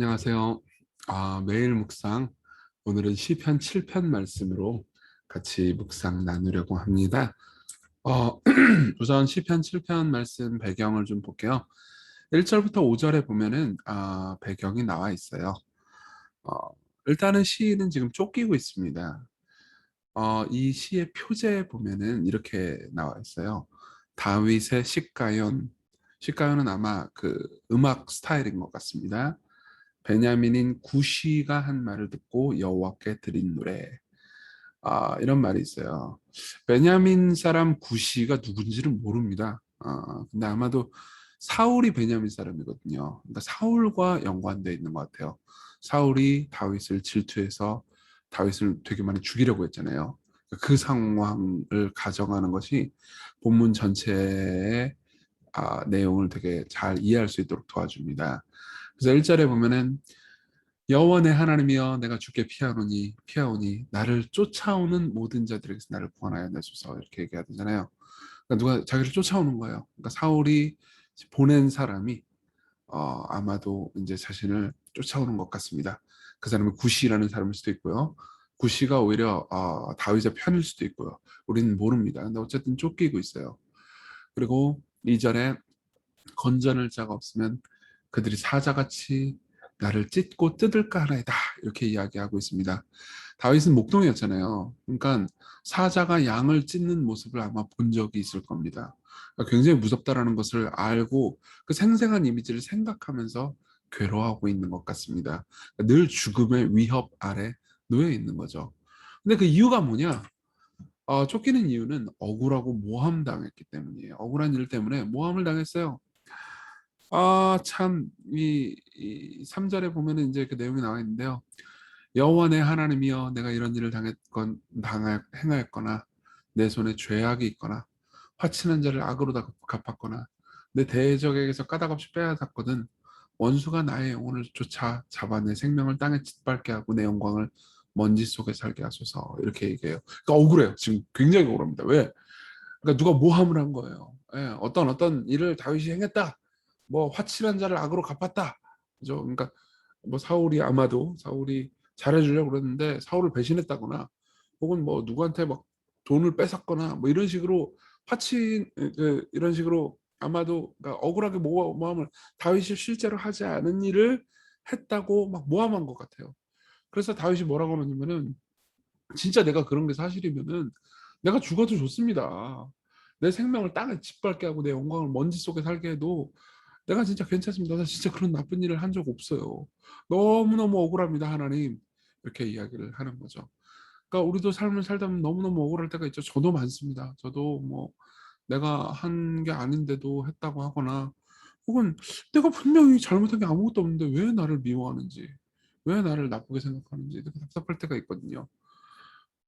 안녕하세요. 아, 매일 묵상 오늘은 시편 7편 말씀으로 같이 묵상 나누려고 합니다. 어, 우선 시편 7편 말씀 배경을 좀 볼게요. 1절부터 5절에 보면은 아, 배경이 나와 있어요. 어, 일단은 시인은 지금 쫓기고 있습니다. 어, 이 시의 표제에 보면은 이렇게 나와 있어요. 다윗의 시가연, 시가연은 아마 그 음악 스타일인 것 같습니다. 베냐민인 구시가 한 말을 듣고 여호와께 드린 노래. 아, 이런 말이 있어요. 베냐민 사람 구시가 누군지를 모릅니다. 아, 근데 아마도 사울이 베냐민 사람이거든요. 그러니까 사울과 연관되어 있는 것 같아요. 사울이 다윗을 질투해서 다윗을 되게 많이 죽이려고 했잖아요. 그 상황을 가정하는 것이 본문 전체의 아, 내용을 되게 잘 이해할 수 있도록 도와줍니다. 그래서 1절에 보면은 여호와 내 하나님이여 내가 주께 피하노니 피하오니 나를 쫓아오는 모든 자들에게서 나를 구원하여 내소서 이렇게 얘기하잖아요. 그러니까 누가 자기를 쫓아오는 거예요. 그러니까 사울이 보낸 사람이 어, 아마도 이제 자신을 쫓아오는 것 같습니다. 그 사람은 구시라는 사람일 수도 있고요. 구시가 오히려 어, 다윗의 편일 수도 있고요. 우리는 모릅니다. 근데 어쨌든 쫓기고 있어요. 그리고 이전에 건전을 자가 없으면 그들이 사자같이 나를 찢고 뜯을까 하나이다 이렇게 이야기하고 있습니다. 다윗은 목동이었잖아요. 그러니까 사자가 양을 찢는 모습을 아마 본 적이 있을 겁니다. 그러니까 굉장히 무섭다라는 것을 알고 그 생생한 이미지를 생각하면서 괴로워하고 있는 것 같습니다. 그러니까 늘 죽음의 위협 아래 놓여 있는 거죠. 근데 그 이유가 뭐냐? 어, 쫓기는 이유는 억울하고 모함 당했기 때문이에요. 억울한 일 때문에 모함을 당했어요. 아, 참, 이, 이 3절에 보면은 이제 그 내용이 나와 있는데요. 여호와 내 하나님이여 내가 이런 일을 당했건 당할 행하였거나 내 손에 죄악이 있거나 화치는 자를 악으로 다 갚았거나 내 대적에게서 까닭없이 빼앗았거든 원수가 나의 영혼을 쫓아 잡아 내 생명을 땅에 짓밟게 하고 내 영광을 먼지 속에 살게 하소서 이렇게 얘기해요. 그러니까 억울해요. 지금 굉장히 억울합니다. 왜? 그러니까 누가 모함을 한 거예요. 예, 어떤 어떤 일을 다윗이 행했다. 뭐 화칠한 자를 악으로 갚았다. 그죠? 그러니까 뭐 사울이 아마도 사울이 잘해주려고 그랬는데 사울을 배신했다거나 혹은 뭐 누구한테 막 돈을 뺏었거나 뭐 이런 식으로 화친 그 이런 식으로 아마도 그러니까 억울하게 모함을 다윗이 실제로 하지 않은 일을 했다고 막 모함한 것 같아요. 그래서 다윗이 뭐라고 하냐면은 진짜 내가 그런 게 사실이면은 내가 죽어도 좋습니다. 내 생명을 땅에 짓밟게 하고 내 영광을 먼지 속에 살게 해도 내가 진짜 괜찮습니다. 나 진짜 그런 나쁜 일을 한 적 없어요. 너무너무 억울합니다, 하나님. 이렇게 이야기를 하는 거죠. 그러니까 우리도 삶을 살다 보면 너무너무 억울할 때가 있죠. 저도 많습니다. 저도 뭐 내가 한 게 아닌데도 했다고 하거나 혹은 내가 분명히 잘못한 게 아무것도 없는데 왜 나를 미워하는지 왜 나를 나쁘게 생각하는지 되게 답답할 때가 있거든요.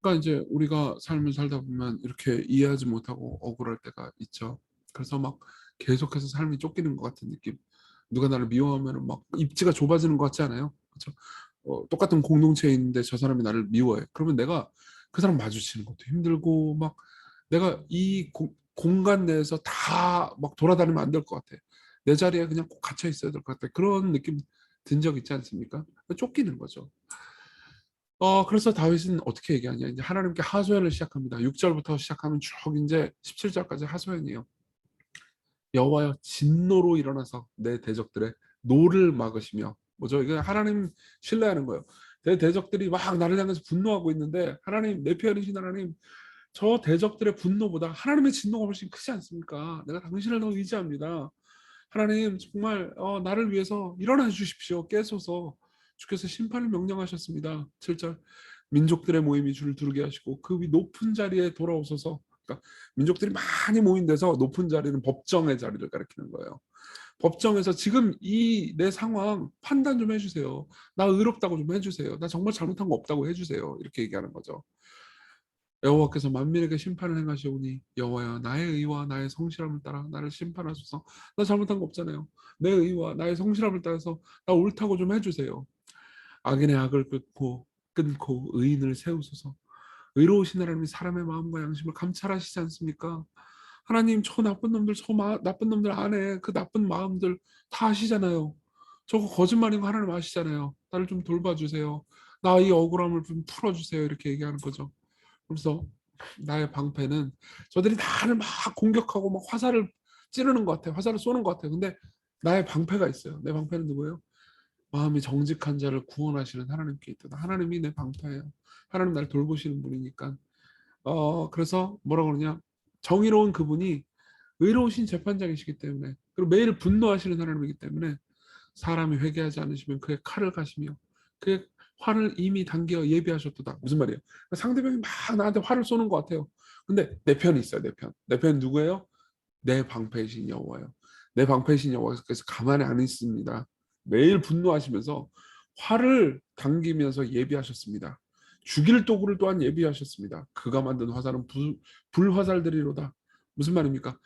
그러니까 이제 우리가 삶을 살다 보면 이렇게 이해하지 못하고 억울할 때가 있죠. 그래서 막 계속해서 삶이 쫓기는 것 같은 느낌. 누가 나를 미워하면 막 입지가 좁아지는 것 같지 않아요? 그렇죠? 어, 똑같은 공동체에 있는데 저 사람이 나를 미워해. 그러면 내가 그 사람 마주치는 것도 힘들고 막 내가 이 고, 공간 내에서 다 막 돌아다니면 안 될 것 같아. 내 자리에 그냥 꼭 갇혀 있어야 될 것 같아. 그런 느낌 든 적 있지 않습니까? 쫓기는 거죠. 어, 그래서 다윗은 어떻게 얘기하냐. 이제 하나님께 하소연을 시작합니다. 6절부터 시작하면 쭉 이제 17절까지 하소연이에요. 여호와여 진노로 일어나서 내 대적들의 노를 막으시며 뭐죠? 이게 하나님 신뢰하는 거예요. 내 대적들이 막 나를 향해서 분노하고 있는데 하나님 내 편이신 하나님 저 대적들의 분노보다 하나님의 진노가 훨씬 크지 않습니까? 내가 당신을 더 의지합니다. 하나님 정말 어, 나를 위해서 일어나 주십시오. 깨소서 주께서 심판을 명령하셨습니다. 7절 민족들의 모임이 줄을 두르게 하시고 그 위 높은 자리에 돌아오소서 그러니까 민족들이 많이 모인 데서 높은 자리는 법정의 자리를 가리키는 거예요. 법정에서 지금 이 내 상황 판단 좀 해주세요. 나 의롭다고 좀 해주세요. 나 정말 잘못한 거 없다고 해주세요. 이렇게 얘기하는 거죠. 여호와께서 만민에게 심판을 행하시오니 여호와야 나의 의와 나의 성실함을 따라 나를 심판하소서. 나 잘못한 거 없잖아요. 내 의와 나의 성실함을 따라서 나 옳다고 좀 해주세요. 악인의 악을 끊고 끊고 의인을 세우소서. 의로우신 하나님이 사람의 마음과 양심을 감찰하시지 않습니까? 하나님 저 나쁜 놈들 저 마, 나쁜 놈들 안에 그 나쁜 마음들 다 아시잖아요. 저거 거짓말인 거 하나님 아시잖아요. 나를 좀 돌봐주세요. 나 이 억울함을 좀 풀어주세요. 이렇게 얘기하는 거죠. 그래서 나의 방패는 저들이 나를 막 공격하고 막 화살을 찌르는 것 같아요. 화살을 쏘는 것 같아요. 근데 나의 방패가 있어요. 내 방패는 누구예요? 마음이 정직한 자를 구원하시는 하나님께 있다. 하나님이 내 방패예요. 하나님 나를 돌보시는 분이니까. 어 그래서 뭐라 그러냐? 정의로운 그분이 의로우신 재판장이시기 때문에 그리고 매일 분노하시는 하나님이기 때문에 사람이 회개하지 않으시면 그의 칼을 가시며 그의 활을 이미 당겨 예비하셨도다. 무슨 말이에요? 그러니까 상대방이 막 나한테 활을 쏘는 것 같아요. 근데 내 편이 있어요. 내 편. 내 편은 누구예요? 내 방패이신 여호와요. 내 방패이신 여호와께서 가만히 안 있습니다. 매일 분노하시면서 활을 당기면서 예비하셨습니다. 죽일 도구를 또한 예비하셨습니다. 그가 만든 화살은 불, 불화살들이로다. 무슨 말입니까?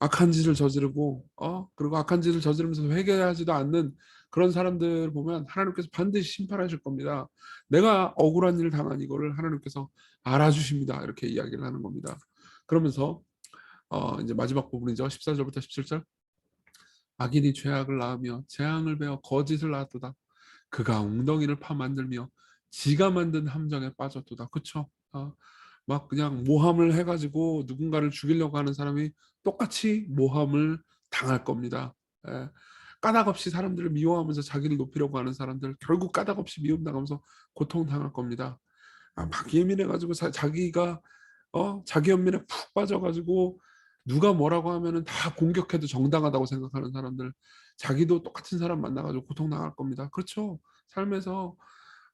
악한 짓을 저지르고 어 그리고 악한 짓을 저지르면서 회개하지도 않는 그런 사람들 보면 하나님께서 반드시 심판하실 겁니다. 내가 억울한 일을 당한 이거를 하나님께서 알아주십니다. 이렇게 이야기를 하는 겁니다. 그러면서 어 이제 마지막 부분이죠. 14절부터 17절. 악인이 죄악을 낳으며 재앙을 베어 거짓을 낳았도다. 그가 웅덩이를 파 만들며 지가 만든 함정에 빠졌도다. 그쵸? 어, 막 그냥 모함을 해가지고 누군가를 죽이려고 하는 사람이 똑같이 모함을 당할 겁니다. 예. 까닭 없이 사람들을 미워하면서 자기를 높이려고 하는 사람들 결국 까닭 없이 미움당하면서 고통당할 겁니다. 아, 막 예민해가지고 자, 자기가 어 자기 연민에 푹 빠져가지고 누가 뭐라고 하면은 다 공격해도 정당하다고 생각하는 사람들 자기도 똑같은 사람 만나가지고 고통당할 겁니다. 그렇죠? 삶에서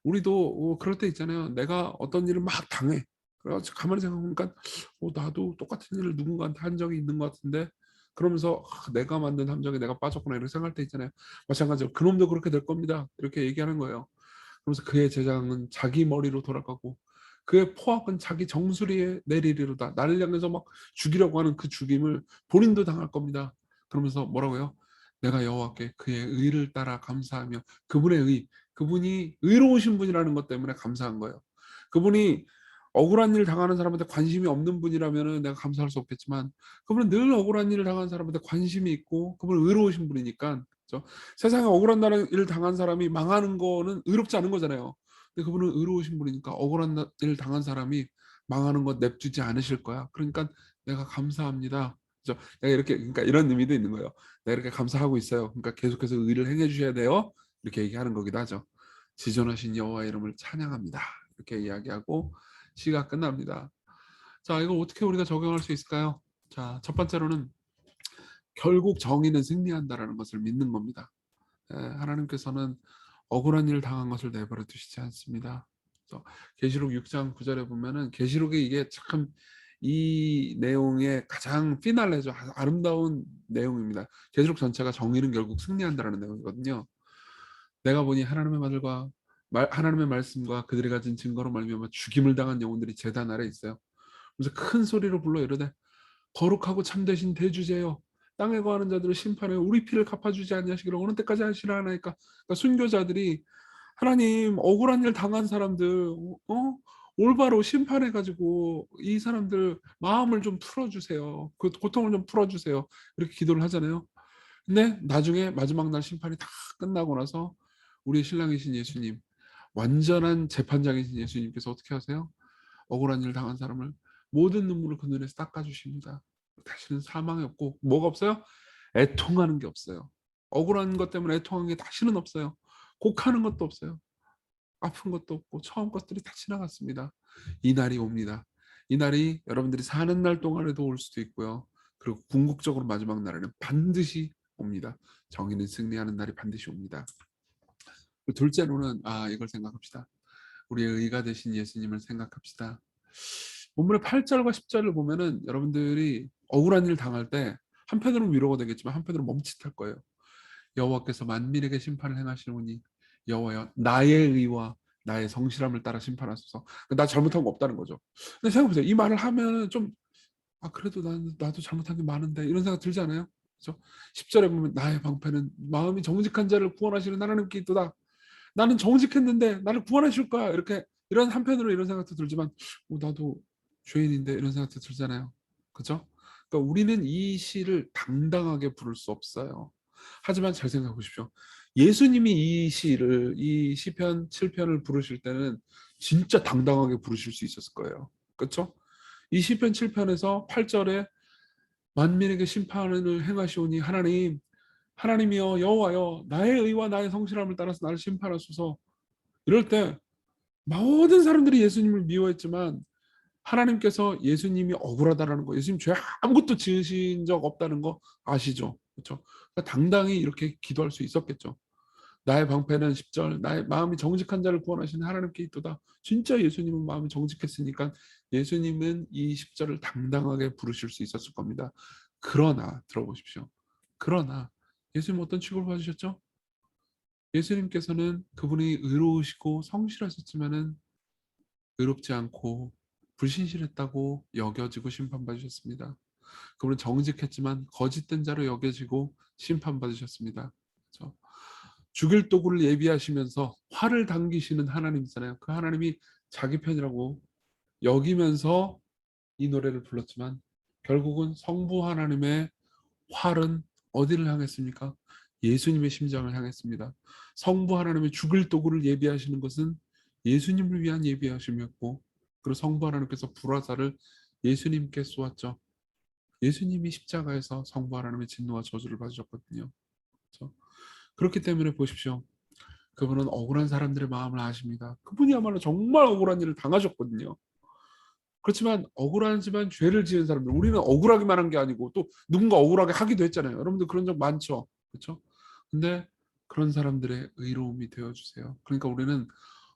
우리도 어, 그럴 때 있잖아요. 내가 어떤 일을 막 당해. 그래가지고 가만히 생각해보니까 어, 나도 똑같은 일을 누군가한테 한 적이 있는 것 같은데 그러면서 아, 내가 만든 함정에 내가 빠졌구나 이렇게 생각할 때 있잖아요. 마찬가지로 그놈도 그렇게 될 겁니다. 이렇게 얘기하는 거예요. 그러면서 그의 재장은 자기 머리로 돌아가고 그의 포악은 자기 정수리에 내리리로다. 나를 향해서 막 죽이려고 하는 그 죽임을 본인도 당할 겁니다. 그러면서 뭐라고요? 내가 여호와께 그의 의를 따라 감사하며 그분의 의, 그분이 의로우신 분이라는 것 때문에 감사한 거예요. 그분이 억울한 일을 당하는 사람한테 관심이 없는 분이라면 내가 감사할 수 없겠지만 그분은 늘 억울한 일을 당하는 사람한테 관심이 있고 그분은 의로우신 분이니까 그렇죠? 세상에 억울한 일을 당한 사람이 망하는 거는 의롭지 않은 거잖아요. 근데 그분은 의로우신 분이니까 억울한 일을 당한 사람이 망하는 것 냅두지 않으실 거야. 그러니까 내가 감사합니다. 그렇죠? 내가 이렇게 그러니까 이런 의미도 있는 거예요. 내가 이렇게 감사하고 있어요. 그러니까 계속해서 의를 행해 주셔야 돼요. 이렇게 얘기하는 거기도 하죠. 지존하신 여호와 이름을 찬양합니다. 이렇게 이야기하고 시가 끝납니다. 자, 이거 어떻게 우리가 적용할 수 있을까요? 자, 첫 번째로는 결국 정의는 승리한다라는 것을 믿는 겁니다. 예, 하나님께서는 억울한 일을 당한 것을 내버려 두시지 않습니다. 계시록 6장 9절에 보면은 계시록에 이게 참 이 내용의 가장 피날레죠. 아름다운 내용입니다. 계시록 전체가 정의는 결국 승리한다라는 내용이거든요. 내가 보니 하나님의 말과 말, 하나님의 말씀과 그들이 가진 증거로 말미암아 죽임을 당한 영혼들이 재단 아래 있어요. 그래서 큰 소리로 불러 이르되 거룩하고 참되신 대주제여 땅에 거하는 자들을 심판해 우리 피를 갚아주지 않냐시기를 어느 때까지 하시라 하나이까? 그러니까 순교자들이 하나님 억울한 일 당한 사람들 어? 올바로 심판해 가지고 이 사람들 마음을 좀 풀어주세요. 그 고통을 좀 풀어주세요. 이렇게 기도를 하잖아요. 근데 나중에 마지막 날 심판이 다 끝나고 나서 우리 신랑이신 예수님 완전한 재판장이신 예수님께서 어떻게 하세요? 억울한 일 당한 사람을 모든 눈물을 그 눈에서 닦아주십니다. 다시는 사망이 없고 뭐가 없어요? 애통하는 게 없어요. 억울한 것 때문에 애통한 게 다시는 없어요. 곡하는 것도 없어요. 아픈 것도 없고 처음 것들이 다 지나갔습니다. 이 날이 옵니다. 이 날이 여러분들이 사는 날 동안에도 올 수도 있고요. 그리고 궁극적으로 마지막 날에는 반드시 옵니다. 정의는 승리하는 날이 반드시 옵니다. 둘째로는 아 이걸 생각합시다. 우리의 의가 되신 예수님을 생각합시다. 본문의 8절과 10절을 보면은 여러분들이 억울한 일 당할 때 한편으로는 위로가 되겠지만 한편으로는 멈칫할 거예요. 여호와께서 만민에게 심판을 행하시노니 여호와여 나의 의와 나의 성실함을 따라 심판하소서. 나 잘못한 거 없다는 거죠. 근데 생각해보세요. 이 말을 하면 좀 아 그래도 난 나도 잘못한 게 많은데 이런 생각 들지 않아요? 그렇죠? 10절에 보면 나의 방패는 마음이 정직한 자를 구원하시는 하나님께 있도다. 나는 정직했는데 나를 구원해 줄 거야. 이렇게 이런 한편으로 이런 생각도 들지만 어, 나도 죄인인데 이런 생각도 들잖아요. 그죠? 그러니까 우리는 이 시를 당당하게 부를 수 없어요. 하지만 잘 생각해 보십시오. 예수님이 이 시를 이 시편 7편을 부르실 때는 진짜 당당하게 부르실 수 있었을 거예요. 그렇죠? 이 시편 7편에서 8절에 만민에게 심판을 행하시오니 하나님 하나님이여 여호와여 나의 의와 나의 성실함을 따라서 나를 심판하소서 이럴 때 모든 사람들이 예수님을 미워했지만 하나님께서 예수님이 억울하다라는 거, 예수님 죄 아무것도 지으신 적 없다는 거 아시죠? 그렇죠? 그러니까 당당히 이렇게 기도할 수 있었겠죠. 나의 방패는 10절, 나의 마음이 정직한 자를 구원하시는 하나님께 있도다. 진짜 예수님은 마음이 정직했으니까 예수님은 이 10절을 당당하게 부르실 수 있었을 겁니다. 그러나 들어보십시오. 그러나 예수님 어떤 취급을 받으셨죠? 예수님께서는 그분이 의로우시고 성실하셨지만은 의롭지 않고 불신실했다고 여겨지고 심판받으셨습니다. 그분은 정직했지만 거짓된 자로 여겨지고 심판받으셨습니다. 그렇죠? 죽일 도구를 예비하시면서 화를 당기시는 하나님이잖아요. 그 하나님이 자기 편이라고 여기면서 이 노래를 불렀지만 결국은 성부 하나님의 활은 어디를 향했습니까? 예수님의 심장을 향했습니다. 성부 하나님의 죽을 도구를 예비하시는 것은 예수님을 위한 예비하심이었고 그리고 성부 하나님께서 불화살을 예수님께 쏘았죠. 예수님이 십자가에서 성부 하나님의 진노와 저주를 받으셨거든요. 그렇죠? 그렇기 때문에 보십시오. 그분은 억울한 사람들의 마음을 아십니다. 그분이야말로 정말 억울한 일을 당하셨거든요. 그렇지만 억울하지만 죄를 지은 사람들 우리는 억울하기만 한 게 아니고 또 누군가 억울하게 하기도 했잖아요. 여러분들 그런 적 많죠. 그렇죠? 근데 그런 사람들의 의로움이 되어 주세요. 그러니까 우리는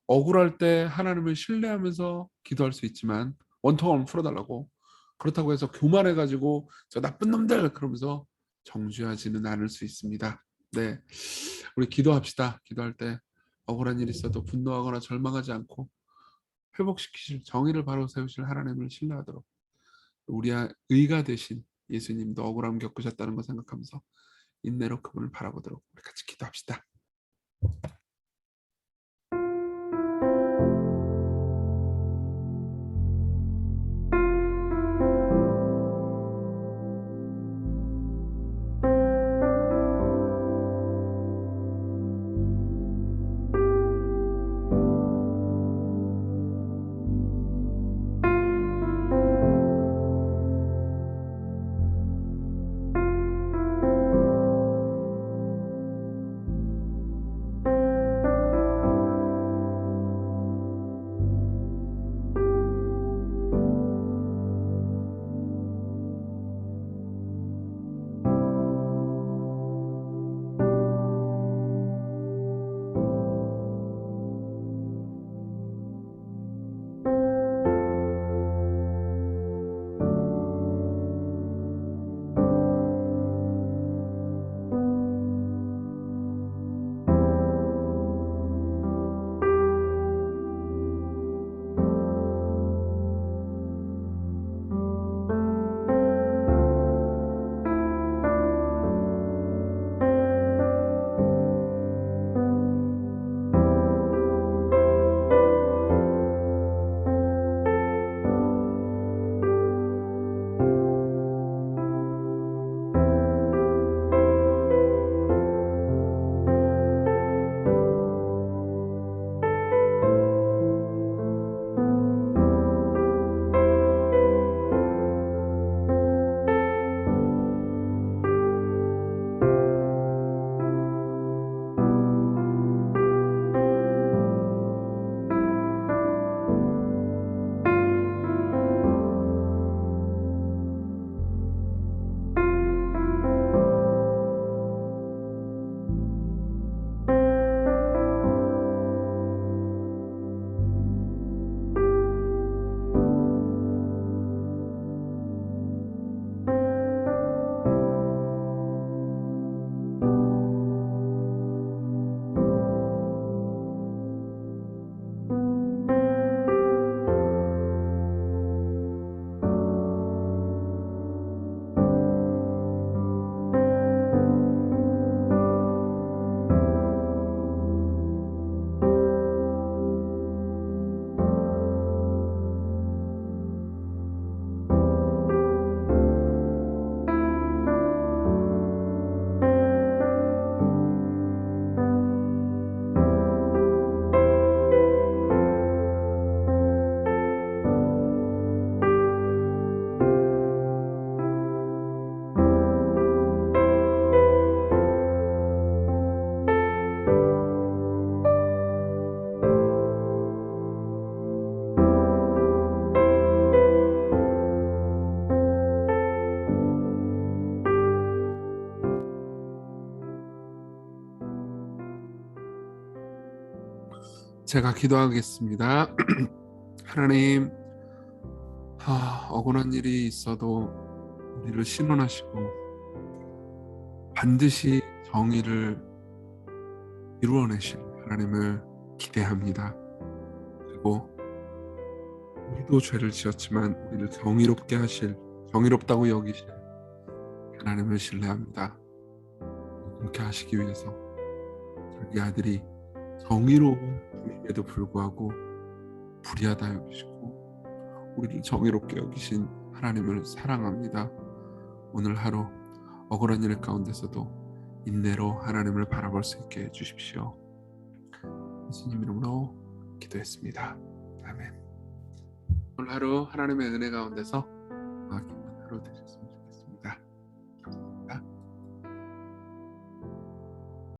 억울할 때 하나님을 신뢰하면서 기도할 수 있지만 원통함을 풀어달라고 그렇다고 해서 교만해 가지고 저 나쁜 놈들 그러면서 정죄하지는 않을 수 있습니다. 네, 우리 기도합시다. 기도할 때 억울한 일 있어도 분노하거나 절망하지 않고 회복시키실 정의를 바로 세우실 하나님을 신뢰하도록 우리 의가 되신 예수님도 억울함 겪으셨다는 거 생각하면서 인내로 그분을 바라보도록 우리 같이 기도합시다. 제가 기도하겠습니다. 하나님, 아, 억울한 일이 있어도 우리를 신원하시고 반드시 정의를 이루어내실 하나님을 기대합니다. 그리고 우리도 죄를 지었지만 우리를 정의롭게 하실 정의롭다고 여기실 하나님을 신뢰합니다. 그렇게 하시기 위해서 자기 아들이 정의로운 분임에도 불구하고 불의하다 여기시고 우리를 정의롭게 여기신 하나님을 사랑합니다. 오늘 하루 억울한 일 가운데서도 인내로 하나님을 바라볼 수 있게 해주십시오. 예수님 이름으로 기도했습니다. 아멘. 오늘 하루 하나님의 은혜 가운데서 하루 되셨습니다.